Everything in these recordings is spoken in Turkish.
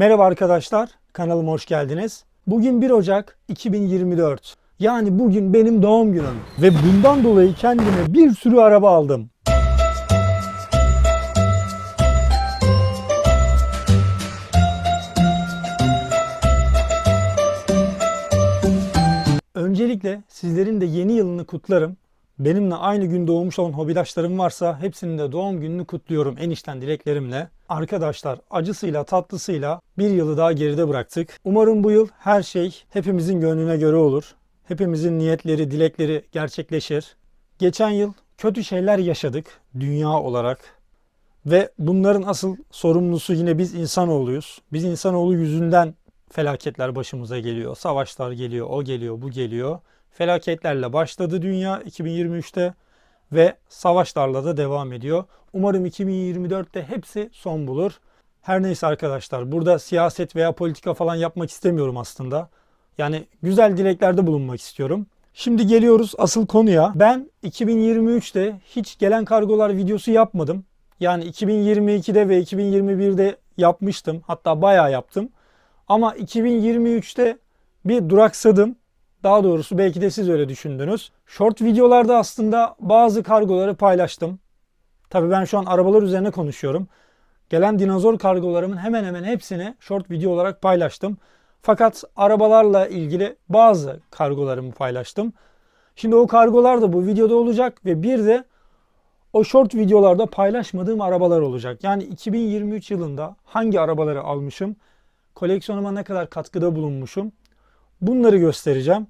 Merhaba arkadaşlar, kanalıma hoş geldiniz. Bugün 1 Ocak 2024. Yani bugün benim doğum günüm. Ve bundan dolayı kendime bir sürü araba aldım. Öncelikle sizlerin de yeni yılını kutlarım. Benimle aynı gün doğmuş olan hobidaşlarım varsa hepsinin de doğum gününü kutluyorum en içten dileklerimle. Arkadaşlar acısıyla tatlısıyla bir yılı daha geride bıraktık. Umarım bu yıl her şey hepimizin gönlüne göre olur. Hepimizin niyetleri, dilekleri gerçekleşir. Geçen yıl kötü şeyler yaşadık dünya olarak. Ve bunların asıl sorumlusu yine biz insanoğluyuz. Biz insanoğlu yüzünden felaketler başımıza geliyor. Savaşlar geliyor, o geliyor, bu geliyor. Felaketlerle başladı dünya 2023'te ve savaşlarla da devam ediyor. Umarım 2024'te hepsi son bulur. Her neyse arkadaşlar burada siyaset veya politika falan yapmak istemiyorum aslında. Yani güzel dileklerde bulunmak istiyorum. Şimdi geliyoruz asıl konuya. Ben 2023'te hiç gelen kargolar videosu yapmadım. Yani 2022'de ve 2021'de yapmıştım. Hatta bayağı yaptım. Ama 2023'te bir duraksadım. Daha doğrusu belki de siz öyle düşündünüz. Short videolarda aslında bazı kargoları paylaştım. Tabii ben şu an arabalar üzerine konuşuyorum. Gelen dinozor kargolarımın hemen hemen hepsini short video olarak paylaştım. Fakat arabalarla ilgili bazı kargolarımı paylaştım. Şimdi o kargolar da bu videoda olacak ve bir de o short videolarda paylaşmadığım arabalar olacak. Yani 2023 yılında hangi arabaları almışım, koleksiyonuma ne kadar katkıda bulunmuşum bunları göstereceğim.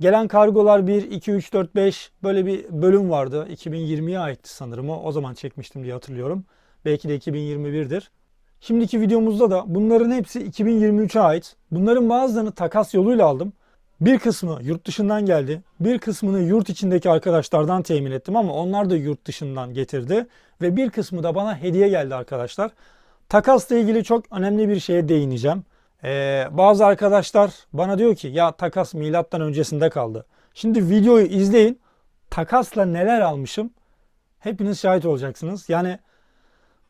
Gelen kargolar 1, 2, 3, 4, 5 böyle bir bölüm vardı. 2020'ye aitti sanırım o. O zaman çekmiştim diye hatırlıyorum. Belki de 2021'dir. Şimdiki videomuzda da bunların hepsi 2023'e ait. Bunların bazılarını takas yoluyla aldım. Bir kısmı yurt dışından geldi. Bir kısmını yurt içindeki arkadaşlardan temin ettim ama onlar da yurt dışından getirdi. Ve bir kısmı da bana hediye geldi arkadaşlar. Takasla ilgili çok önemli bir şeye değineceğim. Ee, bazı arkadaşlar bana diyor ki ya takas milattan öncesinde kaldı. Şimdi videoyu izleyin. Takasla neler almışım hepiniz şahit olacaksınız. Yani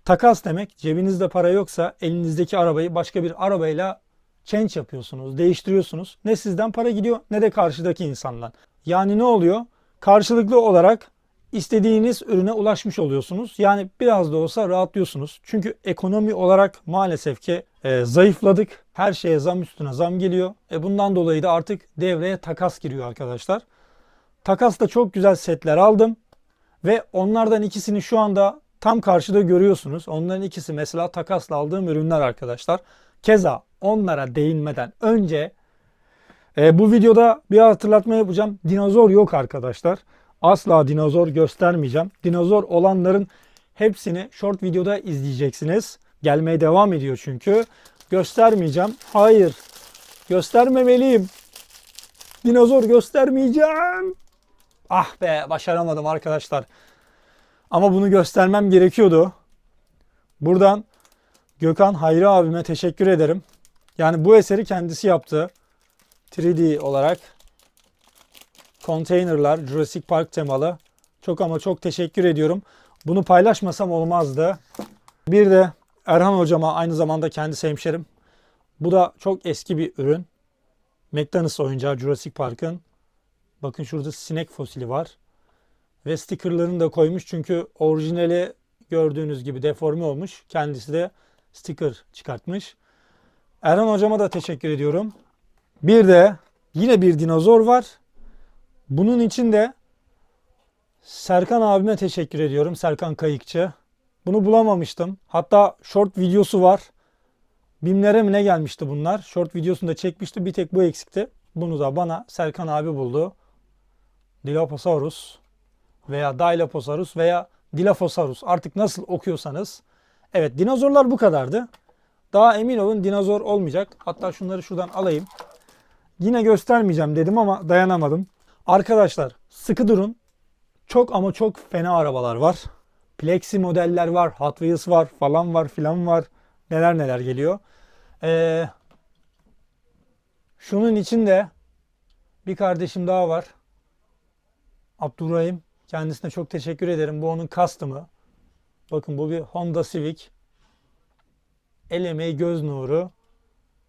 takas demek cebinizde para yoksa elinizdeki arabayı başka bir arabayla change yapıyorsunuz, değiştiriyorsunuz. Ne sizden para gidiyor ne de karşıdaki insandan. Yani ne oluyor? Karşılıklı olarak istediğiniz ürüne ulaşmış oluyorsunuz. Yani biraz da olsa rahatlıyorsunuz. Çünkü ekonomi olarak maalesef ki e, zayıfladık. Her şeye zam üstüne zam geliyor. E, bundan dolayı da artık devreye takas giriyor arkadaşlar. Takasla çok güzel setler aldım. Ve onlardan ikisini şu anda tam karşıda görüyorsunuz. Onların ikisi mesela takasla aldığım ürünler arkadaşlar. Keza onlara değinmeden önce e, bu videoda bir hatırlatma yapacağım. Dinozor yok arkadaşlar. Asla dinozor göstermeyeceğim. Dinozor olanların hepsini short videoda izleyeceksiniz. Gelmeye devam ediyor çünkü. Göstermeyeceğim. Hayır. Göstermemeliyim. Dinozor göstermeyeceğim. Ah be başaramadım arkadaşlar. Ama bunu göstermem gerekiyordu. Buradan Gökhan Hayri abime teşekkür ederim. Yani bu eseri kendisi yaptı. 3D olarak. Containerlar, Jurassic Park temalı. Çok ama çok teşekkür ediyorum. Bunu paylaşmasam olmazdı. Bir de Erhan hocama aynı zamanda kendisi hemşerim. Bu da çok eski bir ürün. McDonald's oyuncağı Jurassic Park'ın. Bakın şurada sinek fosili var. Ve stickerlarını da koymuş çünkü orijinali gördüğünüz gibi deforme olmuş. Kendisi de sticker çıkartmış. Erhan hocama da teşekkür ediyorum. Bir de yine bir dinozor var. Bunun için de Serkan abime teşekkür ediyorum. Serkan Kayıkçı. Bunu bulamamıştım. Hatta short videosu var. Bimlere mi ne gelmişti bunlar? Short videosunu da çekmişti. Bir tek bu eksikti. Bunu da bana Serkan abi buldu. Dilophosaurus veya Dilophosaurus veya Dilophosaurus artık nasıl okuyorsanız. Evet dinozorlar bu kadardı. Daha emin olun dinozor olmayacak. Hatta şunları şuradan alayım. Yine göstermeyeceğim dedim ama dayanamadım. Arkadaşlar sıkı durun. Çok ama çok fena arabalar var. Plexi modeller var, Hot Wheels var, falan var, filan var. Neler neler geliyor. Ee, şunun içinde bir kardeşim daha var. Abdurrahim. Kendisine çok teşekkür ederim. Bu onun custom'ı. Bakın bu bir Honda Civic. El emeği göz nuru.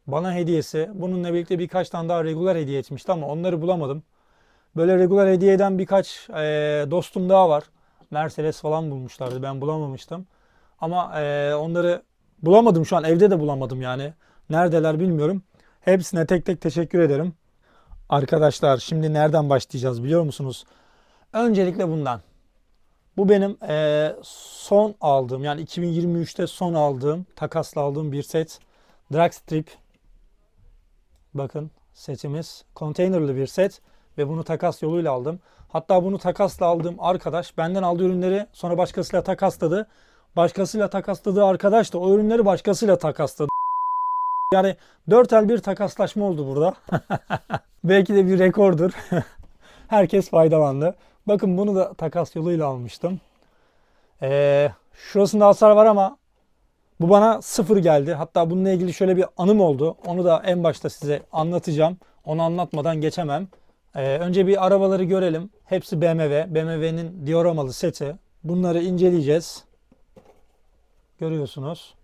bana hediyesi. Bununla birlikte birkaç tane daha regular hediye etmişti ama onları bulamadım. Böyle regular hediye eden birkaç e, dostum daha var. Mercedes falan bulmuşlardı. Ben bulamamıştım. Ama e, onları bulamadım şu an. Evde de bulamadım yani. Neredeler bilmiyorum. Hepsine tek tek teşekkür ederim. Arkadaşlar şimdi nereden başlayacağız biliyor musunuz? Öncelikle bundan. Bu benim eee, son aldığım yani 2023'te son aldığım takasla aldığım bir set. Dragstrip. Bakın setimiz. Konteynerlı bir set ve bunu takas yoluyla aldım. Hatta bunu takasla aldığım arkadaş benden aldığı ürünleri sonra başkasıyla takasladı. Başkasıyla takasladığı arkadaş da o ürünleri başkasıyla takasladı. Yani dört el bir takaslaşma oldu burada. Belki de bir rekordur. Herkes faydalandı. Bakın bunu da takas yoluyla almıştım. Ee, şurasında hasar var ama bu bana sıfır geldi. Hatta bununla ilgili şöyle bir anım oldu. Onu da en başta size anlatacağım. Onu anlatmadan geçemem. Ee, önce bir arabaları görelim. Hepsi BMW. BMW'nin dioramalı seti. Bunları inceleyeceğiz. Görüyorsunuz.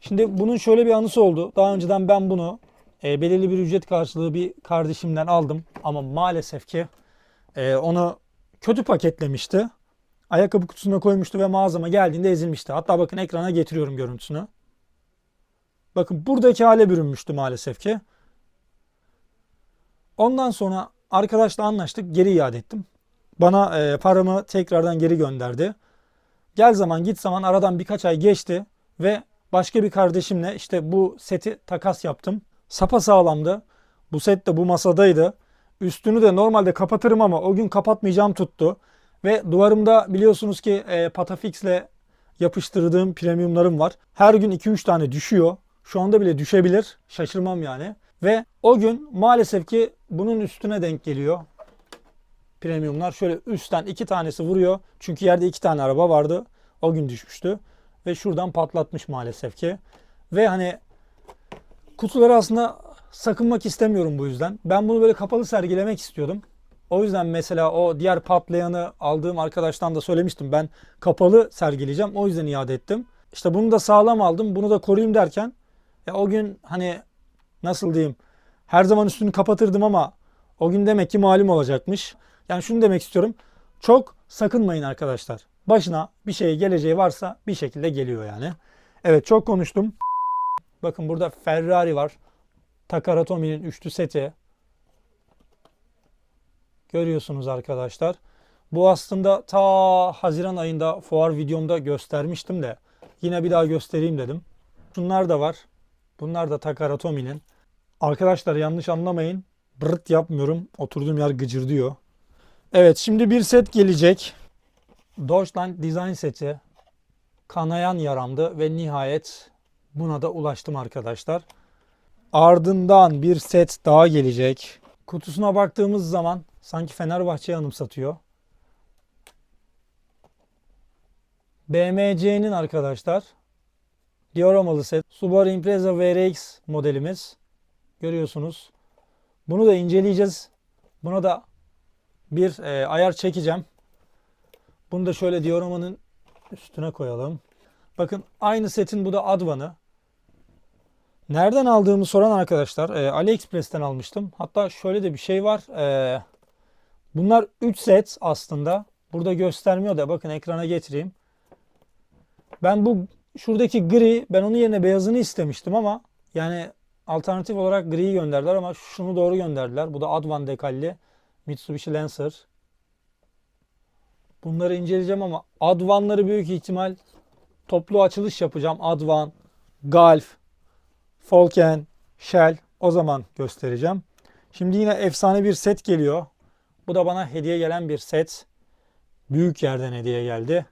Şimdi bunun şöyle bir anısı oldu. Daha önceden ben bunu e, belirli bir ücret karşılığı bir kardeşimden aldım. Ama maalesef ki e, onu kötü paketlemişti. Ayakkabı kutusuna koymuştu ve mağazama geldiğinde ezilmişti. Hatta bakın ekrana getiriyorum görüntüsünü. Bakın buradaki hale bürünmüştü maalesef ki. Ondan sonra arkadaşla anlaştık. Geri iade ettim. Bana e, paramı tekrardan geri gönderdi. Gel zaman git zaman aradan birkaç ay geçti ve başka bir kardeşimle işte bu seti takas yaptım. Sapa sağlamdı. Bu set de bu masadaydı. Üstünü de normalde kapatırım ama o gün kapatmayacağım tuttu. Ve duvarımda biliyorsunuz ki e, Patafix'le yapıştırdığım premiumlarım var. Her gün 2-3 tane düşüyor. Şu anda bile düşebilir. Şaşırmam yani. Ve o gün maalesef ki bunun üstüne denk geliyor. Premiumlar şöyle üstten iki tanesi vuruyor. Çünkü yerde iki tane araba vardı. O gün düşmüştü. Ve şuradan patlatmış maalesef ki. Ve hani kutuları aslında sakınmak istemiyorum bu yüzden. Ben bunu böyle kapalı sergilemek istiyordum. O yüzden mesela o diğer patlayanı aldığım arkadaştan da söylemiştim. Ben kapalı sergileyeceğim. O yüzden iade ettim. İşte bunu da sağlam aldım. Bunu da koruyayım derken ya o gün hani nasıl diyeyim her zaman üstünü kapatırdım ama o gün demek ki malum olacakmış. Yani şunu demek istiyorum. Çok sakınmayın arkadaşlar. Başına bir şey geleceği varsa bir şekilde geliyor yani. Evet çok konuştum. Bakın burada Ferrari var. Takara Tommy'nin üçlü seti. Görüyorsunuz arkadaşlar. Bu aslında ta Haziran ayında fuar videomda göstermiştim de yine bir daha göstereyim dedim. Bunlar da var. Bunlar da Takara Tommy'nin. Arkadaşlar yanlış anlamayın. Bırt yapmıyorum. Oturduğum yer gıcır diyor. Evet şimdi bir set gelecek. Deutschland Design seti. Kanayan yaramdı ve nihayet buna da ulaştım arkadaşlar. Ardından bir set daha gelecek. Kutusuna baktığımız zaman sanki Fenerbahçe'yi anımsatıyor. BMC'nin arkadaşlar dioramalı set Subaru Impreza VRX modelimiz. Görüyorsunuz. Bunu da inceleyeceğiz. Buna da bir e, ayar çekeceğim. Bunu da şöyle dioramanın üstüne koyalım. Bakın aynı setin bu da Advan'ı. Nereden aldığımı soran arkadaşlar e, AliExpress'ten almıştım. Hatta şöyle de bir şey var. E, bunlar 3 set aslında. Burada göstermiyor da bakın ekrana getireyim. Ben bu şuradaki gri ben onun yerine beyazını istemiştim ama yani alternatif olarak griyi gönderdiler ama şunu doğru gönderdiler. Bu da Advan dekalli Mitsubishi Lancer. Bunları inceleyeceğim ama Advan'ları büyük ihtimal toplu açılış yapacağım. Advan, Golf, Falken, Shell o zaman göstereceğim. Şimdi yine efsane bir set geliyor. Bu da bana hediye gelen bir set. Büyük yerden hediye geldi.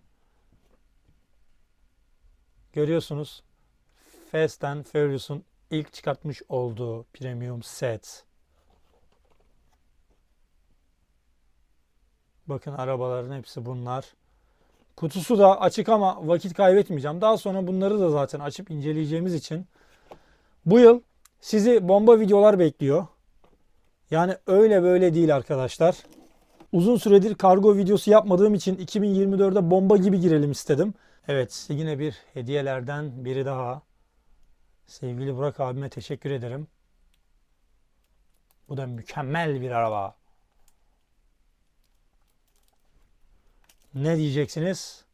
Görüyorsunuz Fast and Furious'un ilk çıkartmış olduğu premium set. Bakın arabaların hepsi bunlar. Kutusu da açık ama vakit kaybetmeyeceğim. Daha sonra bunları da zaten açıp inceleyeceğimiz için bu yıl sizi bomba videolar bekliyor. Yani öyle böyle değil arkadaşlar. Uzun süredir kargo videosu yapmadığım için 2024'de bomba gibi girelim istedim. Evet yine bir hediyelerden biri daha. Sevgili Burak abime teşekkür ederim. Bu da mükemmel bir araba. Ne diyeceksiniz?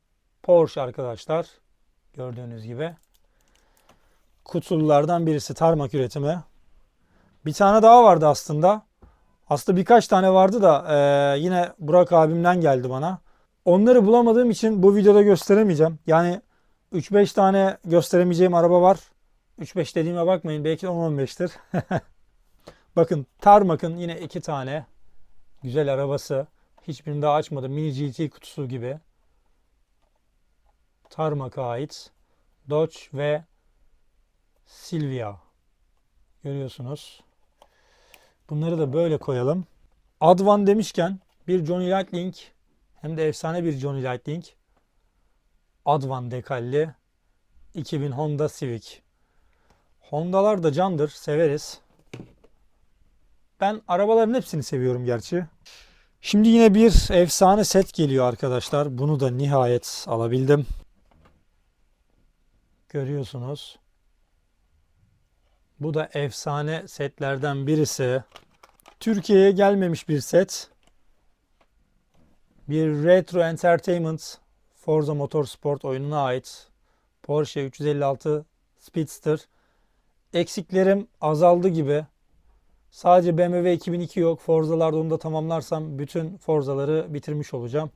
Porsche arkadaşlar. Gördüğünüz gibi. Kutululardan birisi tarmak üretimi. Bir tane daha vardı aslında. Aslında birkaç tane vardı da eee, yine Burak abimden geldi bana. Onları bulamadığım için bu videoda gösteremeyeceğim. Yani 3-5 tane gösteremeyeceğim araba var. 3-5 dediğime bakmayın. Belki 10-15'tir. Bakın Tarmak'ın yine iki tane güzel arabası. Hiçbirini daha açmadım. Mini GT kutusu gibi. Tarmak'a ait Dodge ve Silvia. Görüyorsunuz. Bunları da böyle koyalım. Advan demişken bir Johnny Lightning hem de efsane bir Johnny Lightning Advan dekalli 2000 Honda Civic. Honda'lar da candır, severiz. Ben arabaların hepsini seviyorum gerçi. Şimdi yine bir efsane set geliyor arkadaşlar. Bunu da nihayet alabildim. Görüyorsunuz. Bu da efsane setlerden birisi. Türkiye'ye gelmemiş bir set. Bir Retro Entertainment Forza Motorsport oyununa ait Porsche 356 Speedster. Eksiklerim azaldı gibi. Sadece BMW 2002 yok. Forza'larda onu da tamamlarsam bütün Forza'ları bitirmiş olacağım.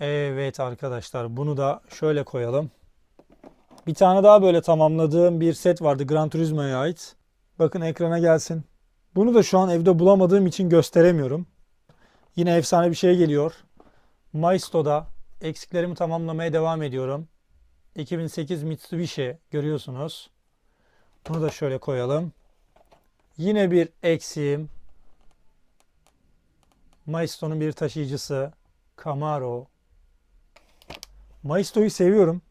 Evet arkadaşlar bunu da şöyle koyalım. Bir tane daha böyle tamamladığım bir set vardı Gran Turismo'ya ait. Bakın ekrana gelsin. Bunu da şu an evde bulamadığım için gösteremiyorum. Yine efsane bir şey geliyor. Maisto'da eksiklerimi tamamlamaya devam ediyorum. 2008 Mitsubishi görüyorsunuz. Bunu da şöyle koyalım. Yine bir eksiğim. Maisto'nun bir taşıyıcısı Camaro. Maisto'yu seviyorum.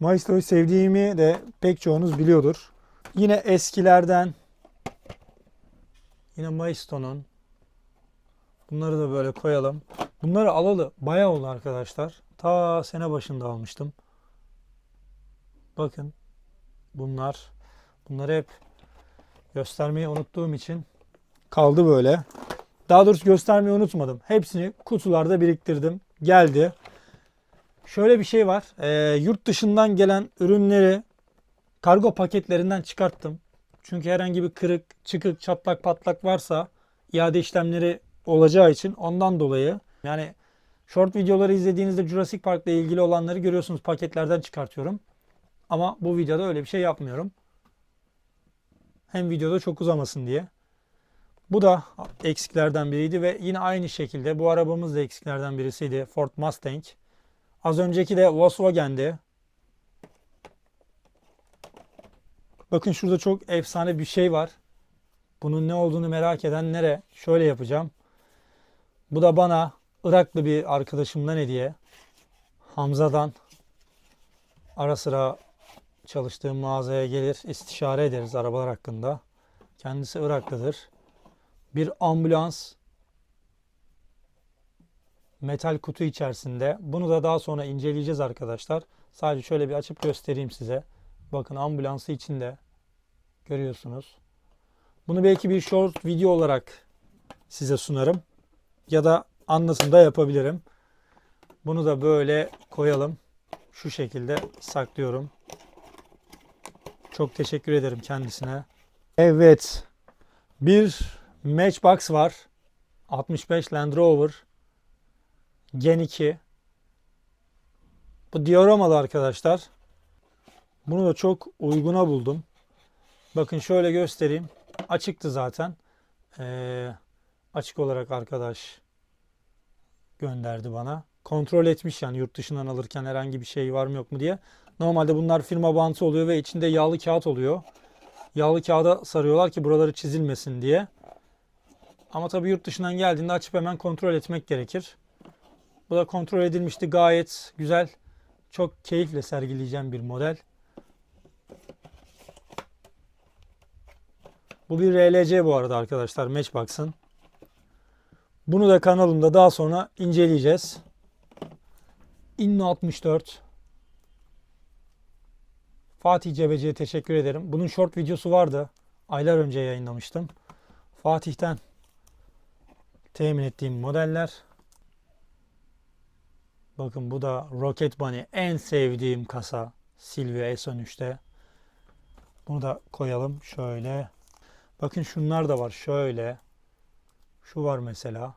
Maisto'yu sevdiğimi de pek çoğunuz biliyordur. Yine eskilerden yine Maisto'nun bunları da böyle koyalım. Bunları alalı bayağı oldu arkadaşlar. Ta sene başında almıştım. Bakın bunlar bunları hep göstermeyi unuttuğum için kaldı böyle. Daha doğrusu göstermeyi unutmadım. Hepsini kutularda biriktirdim. Geldi. Şöyle bir şey var. Ee, yurt dışından gelen ürünleri kargo paketlerinden çıkarttım. Çünkü herhangi bir kırık, çıkık, çatlak, patlak varsa iade işlemleri olacağı için ondan dolayı yani short videoları izlediğinizde Jurassic Park ile ilgili olanları görüyorsunuz paketlerden çıkartıyorum. Ama bu videoda öyle bir şey yapmıyorum. Hem videoda çok uzamasın diye. Bu da eksiklerden biriydi ve yine aynı şekilde bu arabamız da eksiklerden birisiydi. Ford Mustang. Az önceki de Volkswagen'di. Bakın şurada çok efsane bir şey var. Bunun ne olduğunu merak edenlere şöyle yapacağım. Bu da bana Iraklı bir arkadaşımdan hediye. Hamza'dan ara sıra çalıştığım mağazaya gelir, istişare ederiz arabalar hakkında. Kendisi Iraklıdır. Bir ambulans metal kutu içerisinde. Bunu da daha sonra inceleyeceğiz arkadaşlar. Sadece şöyle bir açıp göstereyim size. Bakın ambulansı içinde görüyorsunuz. Bunu belki bir short video olarak size sunarım. Ya da anlasın da yapabilirim. Bunu da böyle koyalım. Şu şekilde saklıyorum. Çok teşekkür ederim kendisine. Evet. Bir Matchbox var. 65 Land Rover. Gen 2. Bu dioramalı arkadaşlar. Bunu da çok uyguna buldum. Bakın şöyle göstereyim. Açıktı zaten. Ee, açık olarak arkadaş gönderdi bana. Kontrol etmiş yani yurt dışından alırken herhangi bir şey var mı yok mu diye. Normalde bunlar firma bantı oluyor ve içinde yağlı kağıt oluyor. Yağlı kağıda sarıyorlar ki buraları çizilmesin diye. Ama tabii yurt dışından geldiğinde açıp hemen kontrol etmek gerekir. Bu da kontrol edilmişti. Gayet güzel. Çok keyifle sergileyeceğim bir model. Bu bir RLC bu arada arkadaşlar. Matchbox'ın. Bunu da kanalımda daha sonra inceleyeceğiz. Inno 64 Fatih Cebeci'ye teşekkür ederim. Bunun short videosu vardı. Aylar önce yayınlamıştım. Fatih'ten temin ettiğim modeller. Bakın bu da Rocket Bunny en sevdiğim kasa Silvia S13'te. Bunu da koyalım şöyle. Bakın şunlar da var şöyle. Şu var mesela.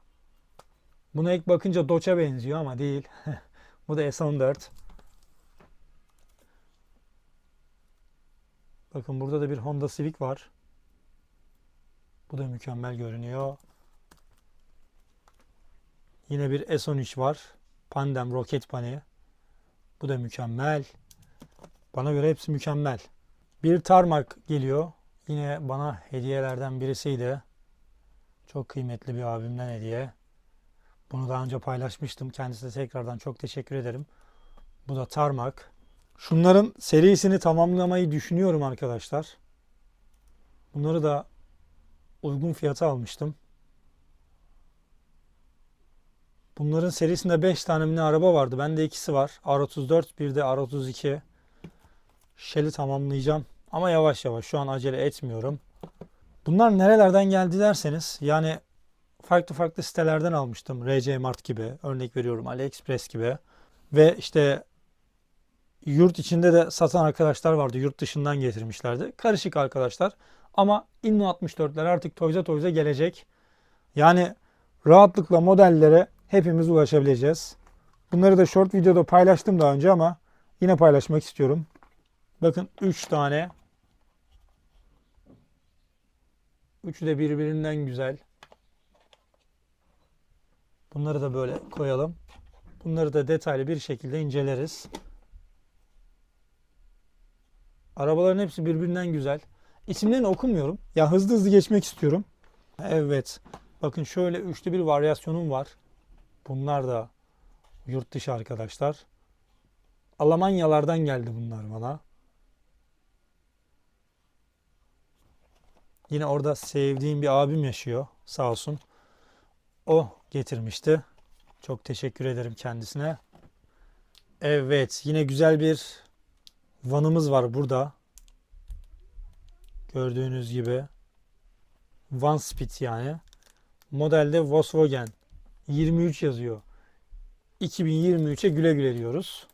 Buna ilk bakınca Doç'a benziyor ama değil. bu da S14. Bakın burada da bir Honda Civic var. Bu da mükemmel görünüyor. Yine bir S13 var. Pandem Rocket Bunny. Bu da mükemmel. Bana göre hepsi mükemmel. Bir Tarmac geliyor. Yine bana hediyelerden birisiydi. Çok kıymetli bir abimden hediye. Bunu daha önce paylaşmıştım. Kendisine tekrardan çok teşekkür ederim. Bu da Tarmac. Şunların serisini tamamlamayı düşünüyorum arkadaşlar. Bunları da uygun fiyata almıştım. Bunların serisinde 5 tane mi araba vardı. Bende ikisi var. R34 bir de R32. Shell'i tamamlayacağım. Ama yavaş yavaş. Şu an acele etmiyorum. Bunlar nerelerden geldi derseniz yani farklı farklı sitelerden almıştım. RC Mart gibi örnek veriyorum AliExpress gibi ve işte yurt içinde de satan arkadaşlar vardı. Yurt dışından getirmişlerdi. Karışık arkadaşlar. Ama Inno 64'ler artık Toys'a Toys'a gelecek. Yani rahatlıkla modellere hepimiz ulaşabileceğiz. Bunları da short videoda paylaştım daha önce ama yine paylaşmak istiyorum. Bakın 3 tane. Üçü de birbirinden güzel. Bunları da böyle koyalım. Bunları da detaylı bir şekilde inceleriz. Arabaların hepsi birbirinden güzel. İsimlerini okumuyorum. Ya hızlı hızlı geçmek istiyorum. Evet. Bakın şöyle üçlü bir varyasyonum var. Bunlar da yurt dışı arkadaşlar. Almanyalardan geldi bunlar bana. Yine orada sevdiğim bir abim yaşıyor. Sağ olsun. O getirmişti. Çok teşekkür ederim kendisine. Evet, yine güzel bir vanımız var burada. Gördüğünüz gibi. Van Speed yani. Modelde Volkswagen 23 yazıyor. 2023'e güle güle diyoruz.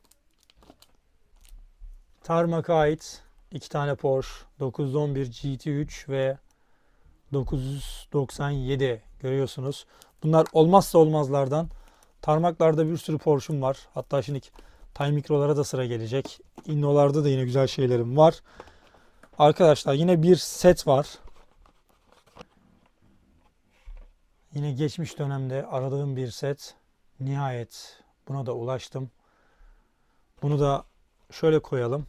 Tarmak'a ait iki tane Porsche 911 GT3 ve 997 görüyorsunuz. Bunlar olmazsa olmazlardan. Tarmaklarda bir sürü Porsche'um var. Hatta şimdi Time Micro'lara da sıra gelecek. Inno'larda da yine güzel şeylerim var. Arkadaşlar yine bir set var. Yine geçmiş dönemde aradığım bir set. Nihayet buna da ulaştım. Bunu da şöyle koyalım.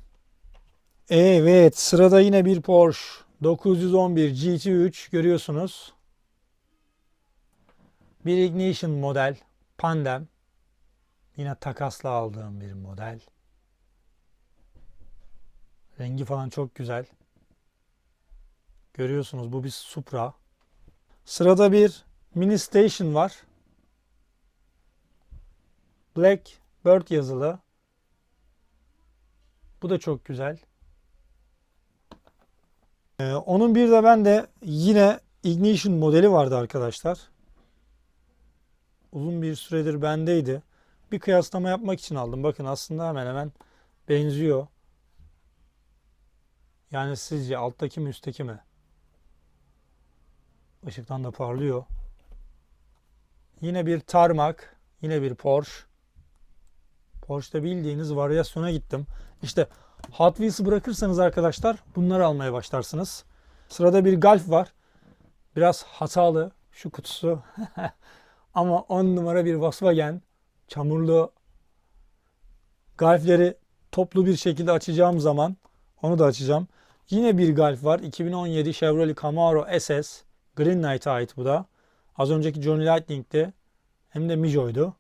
Evet sırada yine bir Porsche 911 GT3 görüyorsunuz. Bir Ignition model Pandem. Yine takasla aldığım bir model. Rengi falan çok güzel. Görüyorsunuz bu bir Supra. Sırada bir Mini Station var. Black Bird yazılı. Bu da çok güzel. Ee, onun bir de bende yine Ignition modeli vardı arkadaşlar. Uzun bir süredir bendeydi. Bir kıyaslama yapmak için aldım. Bakın aslında hemen hemen benziyor. Yani sizce alttaki mi üstteki mi? Işıktan da parlıyor. Yine bir tarmak. Yine bir Porsche. Porsche'da bildiğiniz varyasyona gittim. İşte Hot Wheels'ı bırakırsanız arkadaşlar bunları almaya başlarsınız. Sırada bir Golf var. Biraz hatalı şu kutusu. Ama 10 numara bir Volkswagen. Çamurlu Golf'leri toplu bir şekilde açacağım zaman onu da açacağım. Yine bir Golf var. 2017 Chevrolet Camaro SS. Green Knight'a ait bu da. Az önceki Johnny Lightning'ti. Hem de Mijo'ydu.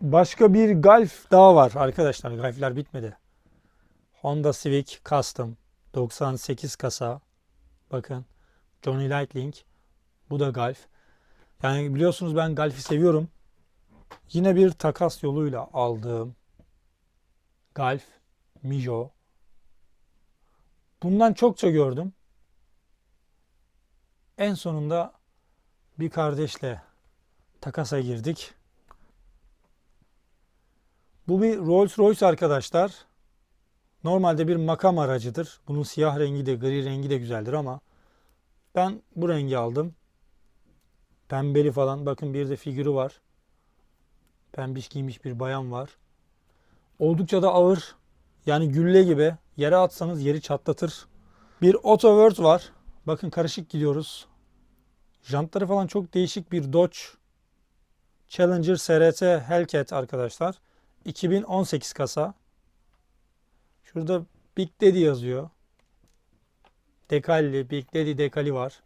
Başka bir Golf daha var arkadaşlar. Golf'ler bitmedi. Honda Civic Custom 98 kasa. Bakın Johnny Lightning. Bu da Golf. Yani biliyorsunuz ben Golf'i seviyorum. Yine bir takas yoluyla aldığım Golf Mijo. Bundan çokça gördüm. En sonunda bir kardeşle takasa girdik. Bu bir Rolls Royce arkadaşlar. Normalde bir makam aracıdır. Bunun siyah rengi de gri rengi de güzeldir ama ben bu rengi aldım. Pembeli falan. Bakın bir de figürü var. Pembiş giymiş bir bayan var. Oldukça da ağır. Yani gülle gibi. Yere atsanız yeri çatlatır. Bir Auto World var. Bakın karışık gidiyoruz. Jantları falan çok değişik bir Dodge Challenger SRT Hellcat arkadaşlar. 2018 kasa. Şurada Big Daddy yazıyor. Dekalli, Big Daddy dekali var.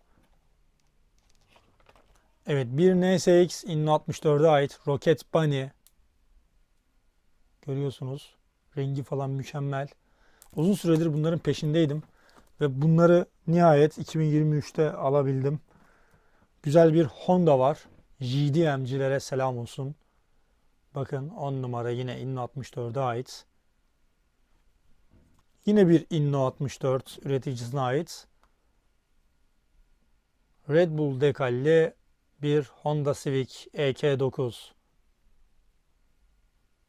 Evet bir NSX Inno 64'e ait Rocket Bunny. Görüyorsunuz. Rengi falan mükemmel. Uzun süredir bunların peşindeydim. Ve bunları nihayet 2023'te alabildim. Güzel bir Honda var. JDM'cilere selam olsun. Bakın 10 numara yine Inno 64'e ait. Yine bir Inno 64 üreticisine ait. Red Bull dekalli bir Honda Civic EK9.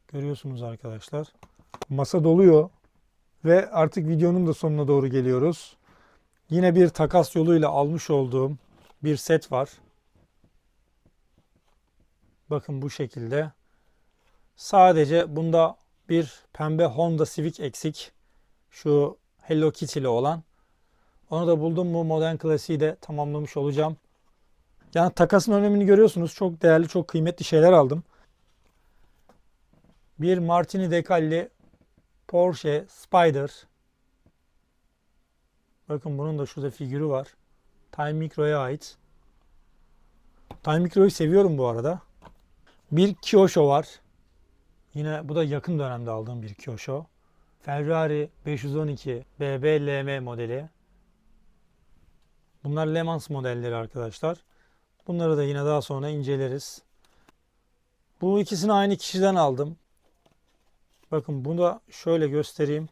Görüyorsunuz arkadaşlar. Masa doluyor ve artık videonun da sonuna doğru geliyoruz. Yine bir takas yoluyla almış olduğum bir set var. Bakın bu şekilde. Sadece bunda bir pembe Honda Civic eksik. Şu Hello Kitty'li olan. Onu da buldum mu Modern Classic'i de tamamlamış olacağım. Yani takasın önemini görüyorsunuz. Çok değerli, çok kıymetli şeyler aldım. Bir Martini dekalli Porsche Spider. Bakın bunun da şurada figürü var. Time Micro'ya ait. Time Micro'yu seviyorum bu arada. Bir Kyosho var. Yine bu da yakın dönemde aldığım bir Kyosho. Ferrari 512 BBLM modeli. Bunlar Le Mans modelleri arkadaşlar. Bunları da yine daha sonra inceleriz. Bu ikisini aynı kişiden aldım. Bakın bunu da şöyle göstereyim.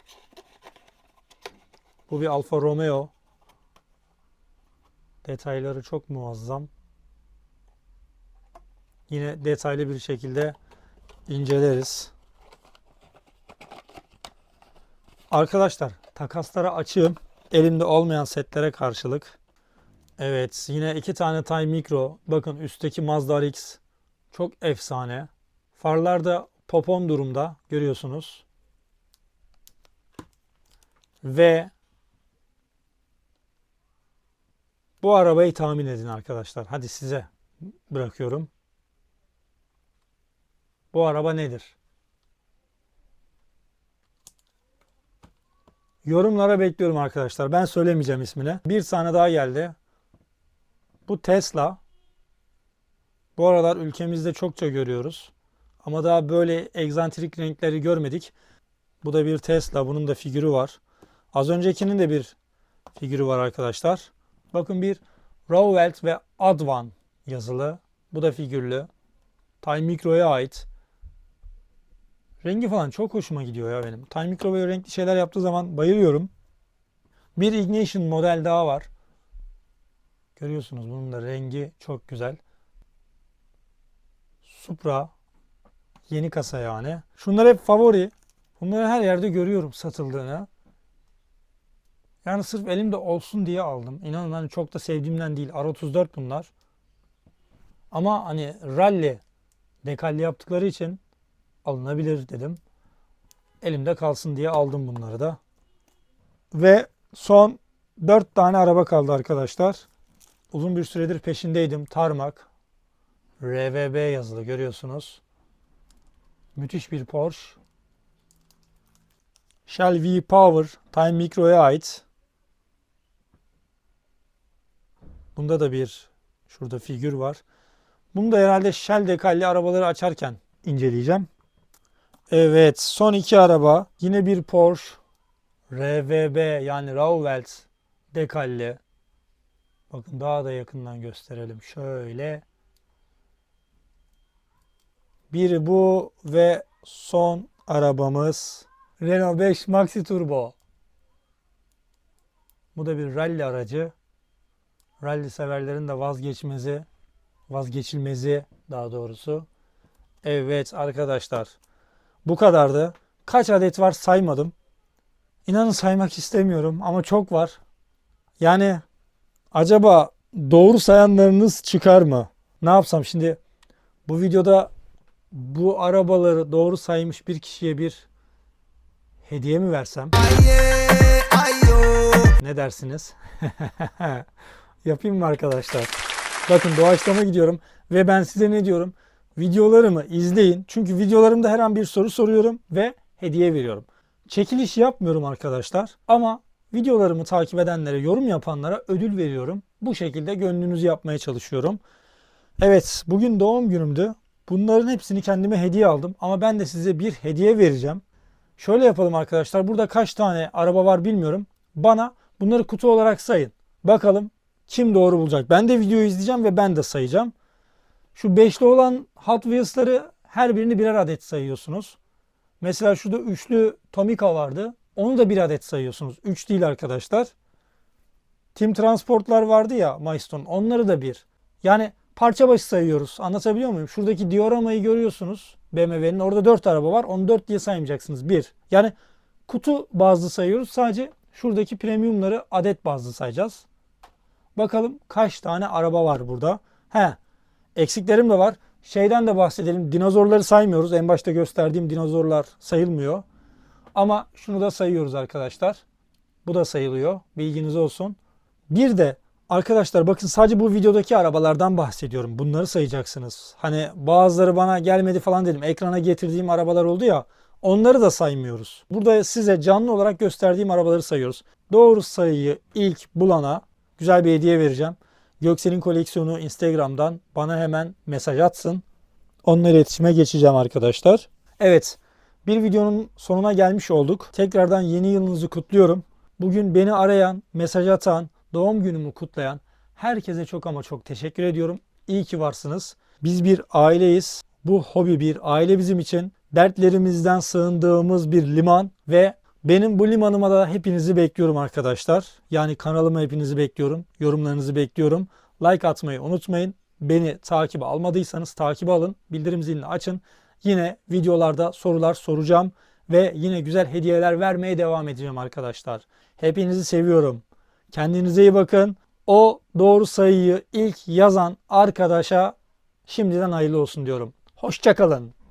Bu bir Alfa Romeo. Detayları çok muazzam. Yine detaylı bir şekilde inceleriz. Arkadaşlar takaslara açığım. Elimde olmayan setlere karşılık. Evet yine iki tane Time Micro. Bakın üstteki Mazda RX çok efsane. Farlar da popon durumda görüyorsunuz. Ve bu arabayı tahmin edin arkadaşlar. Hadi size bırakıyorum. Bu araba nedir? Yorumlara bekliyorum arkadaşlar. Ben söylemeyeceğim ismini. Bir tane daha geldi. Bu Tesla. Bu aralar ülkemizde çokça görüyoruz. Ama daha böyle egzantrik renkleri görmedik. Bu da bir Tesla. Bunun da figürü var. Az öncekinin de bir figürü var arkadaşlar. Bakın bir Rowelt ve Advan yazılı. Bu da figürlü. Time Micro'ya ait. Rengi falan çok hoşuma gidiyor ya benim. Time Micro böyle renkli şeyler yaptığı zaman bayılıyorum. Bir Ignition model daha var. Görüyorsunuz bunun da rengi çok güzel. Supra. Yeni kasa yani. Şunlar hep favori. Bunları her yerde görüyorum satıldığını. Yani sırf elimde olsun diye aldım. İnanın hani çok da sevdiğimden değil. R34 bunlar. Ama hani rally dekalli yaptıkları için alınabilir dedim. Elimde kalsın diye aldım bunları da. Ve son 4 tane araba kaldı arkadaşlar. Uzun bir süredir peşindeydim. Tarmak. RVB yazılı görüyorsunuz. Müthiş bir Porsche. Shell V Power Time Micro'ya ait. Bunda da bir şurada figür var. Bunu da herhalde Shell dekalli arabaları açarken inceleyeceğim. Evet son iki araba. Yine bir Porsche. RVB yani Rauwelt dekalli. Bakın daha da yakından gösterelim. Şöyle. Biri bu ve son arabamız Renault 5 Maxi Turbo. Bu da bir rally aracı. Rally severlerin de vazgeçmezi, vazgeçilmezi daha doğrusu. Evet arkadaşlar. Bu kadardı. Kaç adet var saymadım. İnanın saymak istemiyorum ama çok var. Yani acaba doğru sayanlarınız çıkar mı? Ne yapsam şimdi bu videoda bu arabaları doğru saymış bir kişiye bir hediye mi versem? Ne dersiniz? Yapayım mı arkadaşlar? Bakın doğaçlama gidiyorum ve ben size ne diyorum? Videolarımı izleyin. Çünkü videolarımda her an bir soru soruyorum ve hediye veriyorum. Çekiliş yapmıyorum arkadaşlar ama videolarımı takip edenlere, yorum yapanlara ödül veriyorum. Bu şekilde gönlünüzü yapmaya çalışıyorum. Evet, bugün doğum günümdü. Bunların hepsini kendime hediye aldım ama ben de size bir hediye vereceğim. Şöyle yapalım arkadaşlar. Burada kaç tane araba var bilmiyorum. Bana bunları kutu olarak sayın. Bakalım kim doğru bulacak. Ben de videoyu izleyeceğim ve ben de sayacağım. Şu beşli olan Hot Wheels'ları her birini birer adet sayıyorsunuz. Mesela şurada üçlü Tomica vardı. Onu da bir adet sayıyorsunuz. Üç değil arkadaşlar. Team Transport'lar vardı ya Milestone. Onları da bir. Yani parça başı sayıyoruz. Anlatabiliyor muyum? Şuradaki dioramayı görüyorsunuz. BMW'nin orada 4 araba var. Onu 4 diye saymayacaksınız. 1. Yani kutu bazlı sayıyoruz. Sadece şuradaki premiumları adet bazlı sayacağız. Bakalım kaç tane araba var burada. He. Eksiklerim de var. Şeyden de bahsedelim. Dinozorları saymıyoruz. En başta gösterdiğim dinozorlar sayılmıyor. Ama şunu da sayıyoruz arkadaşlar. Bu da sayılıyor. Bilginiz olsun. Bir de arkadaşlar bakın sadece bu videodaki arabalardan bahsediyorum. Bunları sayacaksınız. Hani bazıları bana gelmedi falan dedim. Ekrana getirdiğim arabalar oldu ya. Onları da saymıyoruz. Burada size canlı olarak gösterdiğim arabaları sayıyoruz. Doğru sayıyı ilk bulana güzel bir hediye vereceğim. Göksel'in koleksiyonu Instagram'dan bana hemen mesaj atsın. Onunla iletişime geçeceğim arkadaşlar. Evet, bir videonun sonuna gelmiş olduk. Tekrardan yeni yılınızı kutluyorum. Bugün beni arayan, mesaj atan, doğum günümü kutlayan herkese çok ama çok teşekkür ediyorum. İyi ki varsınız. Biz bir aileyiz. Bu hobi bir aile bizim için. Dertlerimizden sığındığımız bir liman ve benim bu limanıma da hepinizi bekliyorum arkadaşlar. Yani kanalıma hepinizi bekliyorum. Yorumlarınızı bekliyorum. Like atmayı unutmayın. Beni takip almadıysanız takip alın. Bildirim zilini açın. Yine videolarda sorular soracağım ve yine güzel hediyeler vermeye devam edeceğim arkadaşlar. Hepinizi seviyorum. Kendinize iyi bakın. O doğru sayıyı ilk yazan arkadaşa şimdiden hayırlı olsun diyorum. Hoşçakalın.